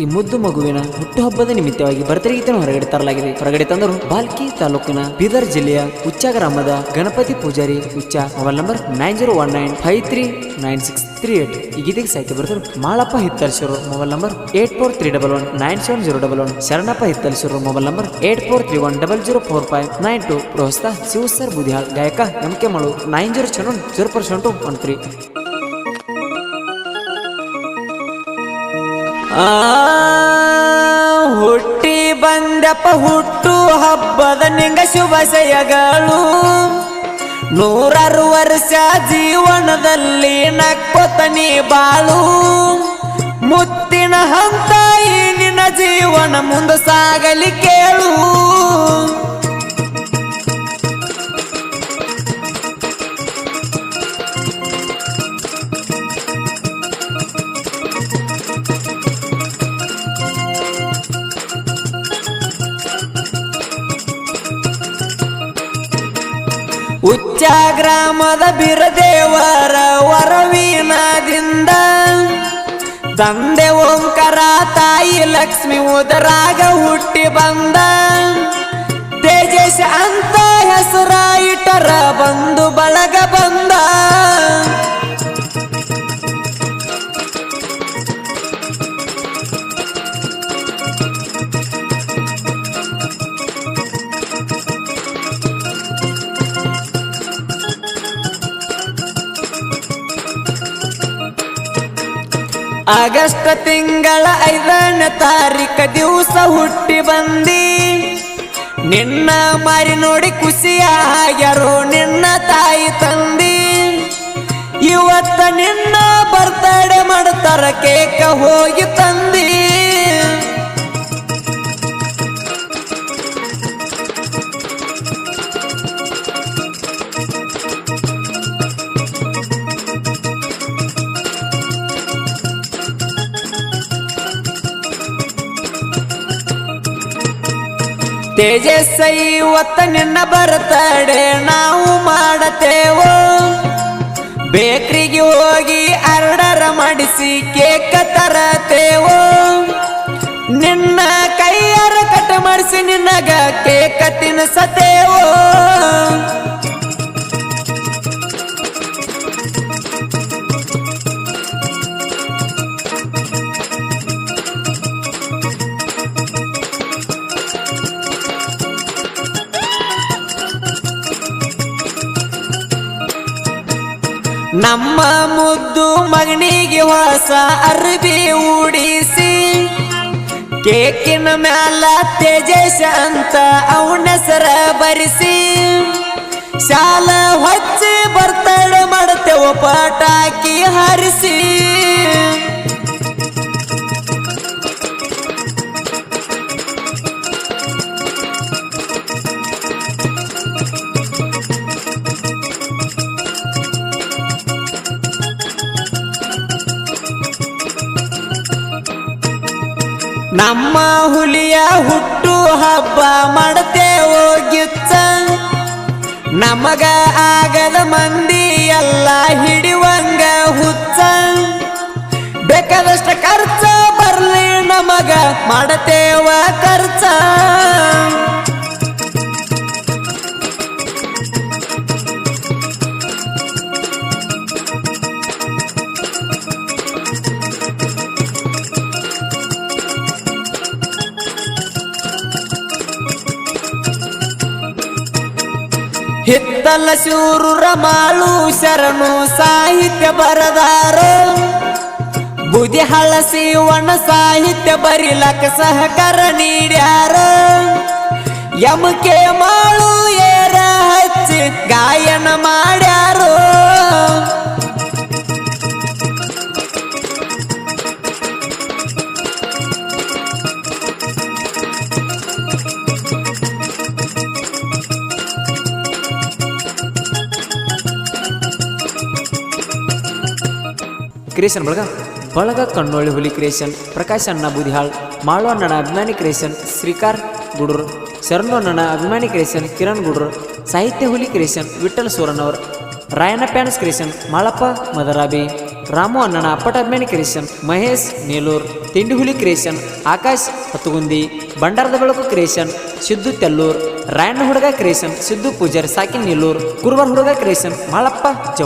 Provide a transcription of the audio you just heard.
ಈ ಮುದ್ದು ಮಗುವಿನ ಹುಟ್ಟುಹಬ್ಬದ ನಿಮಿತ್ತವಾಗಿ ಬರ್ತಡೇ ಗೀತೆಯನ್ನು ಹೊರಗಡೆ ತರಲಾಗಿದೆ. ಹೊರಗಡೆ ತಂದರು ಬಾಲ್ಕಿ ತಾಲೂಕಿನ ಬೀದರ್ ಜಿಲ್ಲೆಯ ಉಚ್ಚ ಗ್ರಾಮದ ಗಣಪತಿ ಪೂಜಾರಿ ಉಚ್ಚ mobile number nine zero one nine five three nine six three eight. ಈ ಗೀತೆಗೆ ಸಾಹಿತ್ಯ ಬರ್ತಾರೆ Malappa Hittalsur mobile number eight four three double one nine seven zero double one. Sharanappa Hittalsur mobile number eight four three one double zero four five nine two. ಪ್ರೋಸ್ತಾ Shiva sir Budihal, ಗಾಯಕ M K ಮಳು, nine zero seven zero percent one three. ಆ, ಹುಟ್ಟಿ ಬಂದಪ್ಪ ಹುಟ್ಟು ಹಬ್ಬದ ನಿಂಗ ಶುಭಶಯಗಳು ನೂರಾರು ವರ್ಷ ಜೀವನದಲ್ಲಿ ನಕ್ಕೊತ ನೀ ಬಾಳು. ಮುತ್ತಿನ ಹಂತ ಈ ನಿನ್ನ ಜೀವನ ಮುಂದೆ ಸಾಗಲಿ ಕೇಳು. ಉಚ್ಚ ಗ್ರಾಮದ ಬಿರದೇವರ ವರವೀನದಿಂದ ತಂದೆ ಓಂಕರ, ತಾಯಿ ಲಕ್ಷ್ಮಿ, ಉದರಾಗ ಹುಟ್ಟಿ ಬಂದ ತೇಜಸ್ ಅಂತ ಹೆಸರ ಬಂದು ಬಳಗ ಬಂದ ಆಗಸ್ಟ್ ತಿಂಗಳ ಐದನೇ ತಾರೀಕ ದಿವಸ ಹುಟ್ಟಿ ಬಂದಿ. ನಿನ್ನ ಮಾರಿ ನೋಡಿ ಖುಷಿಯಾಗ್ಯಾರೋ ನಿನ್ನ ತಾಯಿ ತಂದಿ. ಇವತ್ತ ನಿನ್ನ ಬರ್ತಡೆ ಮಾಡ್ತಾರ ಕೇಕ ಹೋಗಿ ತಂದಿ. ತೇಜಸ್ ಒತ್ತ ನಿನ್ನ ಬರ್ತಡೆ ನಾವು ಮಾಡತೇವೋ. ಬೇಕ್ರಿಗೆ ಹೋಗಿ ಆರ್ಡರ್ ಮಾಡಿಸಿ ಕೇಕ ತರತೇವೋ. ನಿನ್ನ ಕೈಯಾರ ಕಟ್ ಮಾಡಿಸಿ ನಿನ್ನಗ ಕೇಕ್ ತಿನ್ಸತೇವೋ ನಮ್ಮ ಮುದ್ದು ಮಗನಿಗೆ ಹೊಸ ಅರ್ಬಿ ಉಡಿಸಿ, ಕೇಕಿನ ಮ್ಯಾಲ ತೇಜಸ್ ಅಂತ ಅವನ ಸರ ಬರಿಸಿ, ಶಾಲ ಹೊಚ್ಚಿ ಬರ್ತಾಳೆ ಮಾಡುತ್ತೆ ಪಟಾಕಿ ಹರಿಸಿ. ನಮ್ಮ ಹುಲಿಯ ಹುಟ್ಟು ಹಬ್ಬ ಮಾಡ್ತೇವೋ ಗಿಚ್ಚ ನಮಗ ಆಗದ ಮಂದಿ ಎಲ್ಲ ಹಿಡಿವಂಗ ಹುಚ್ಚ ಬೇಕಾದಷ್ಟ ಖರ್ಚ ಬರ್ಲಿ ನಮಗ ಮಾಡತೇವ ಖರ್ಚ. ಹಿತ್ತಲ ಶೂರು ರಮಾಳು ಶರಣು ಸಾಹಿತ್ಯ ಬರದಾರು. ಬುದಿ ಹಳಸಿವಣ ಸಾಹಿತ್ಯ ಬರಿಲಕ ಸಹಕಾರ ನೀಡ್ಯಾರ. ಯಮಕೆ ಮಾಳು ಏರ ಹಚ್ಚಿ ಗಾಯನ ಕ್ರಿಯೇಷನ್ ಬಳಗ? ಬಳಗ ಕಣ್ಣೊಳ್ಳಿ ಹುಲಿ ಕ್ರಿಯೇಷನ್ ಪ್ರಕಾಶ್ ಅಣ್ಣ ಬುದಿಹಾಳ್ ಮಾಳು ಅಣ್ಣನ ಅಭಿಮಾನಿ ಕ್ರಿಯೇಷನ್ ಶ್ರೀಕಾರ್ ಗುಡ್ರು, ಶರಣು ಅಣ್ಣನ ಅಭಿಮಾನಿ ಕ್ರಿಯೇಷನ್ ಕಿರಣ್ ಗುಡ್ರು, ಸಾಹಿತ್ಯ ಹುಲಿ ಕ್ರಿಯೇಷನ್ ವಿಠಲ್ ಸೋರನ್ ಅವರು ರಾಯಣ್ಣ ಪ್ಯಾನ್ಸ್ ಕ್ರಿಯೇಷನ್ ಮಾಳಪ್ಪ ಮದರಾಬಿ, ರಾಮು ಅಣ್ಣನ ಅಪ್ಪಟಾಭಿಮಾನಿ ಕ್ರಿಯೇಷನ್ ಮಹೇಶ್ ನೀಲೂರ್ ತಿಂಡಿಹುಲಿ ಕ್ರಿಯೇಷನ್ ಆಕಾಶ್ ಹತ್ತುಗುಂದಿ ಬಂಡಾರದ ಬೆಳಕು ಕ್ರಿಯೇಷನ್ ಸಿದ್ದು ತೆಲ್ಲೂರ್, ರಾಯಣ್ಣ ಹುಡುಗ ಕ್ರಿಯೇಷನ್ ಸಿದ್ದು ಪೂಜಾರಿ ಸಾಕಿನ್ ನೀಲೂರ್ ಕುರುವರ್ ಹುಡುಗ ಕ್ರಿಯೇಷನ್ ಮಾಳಪ್ಪ ಚೌ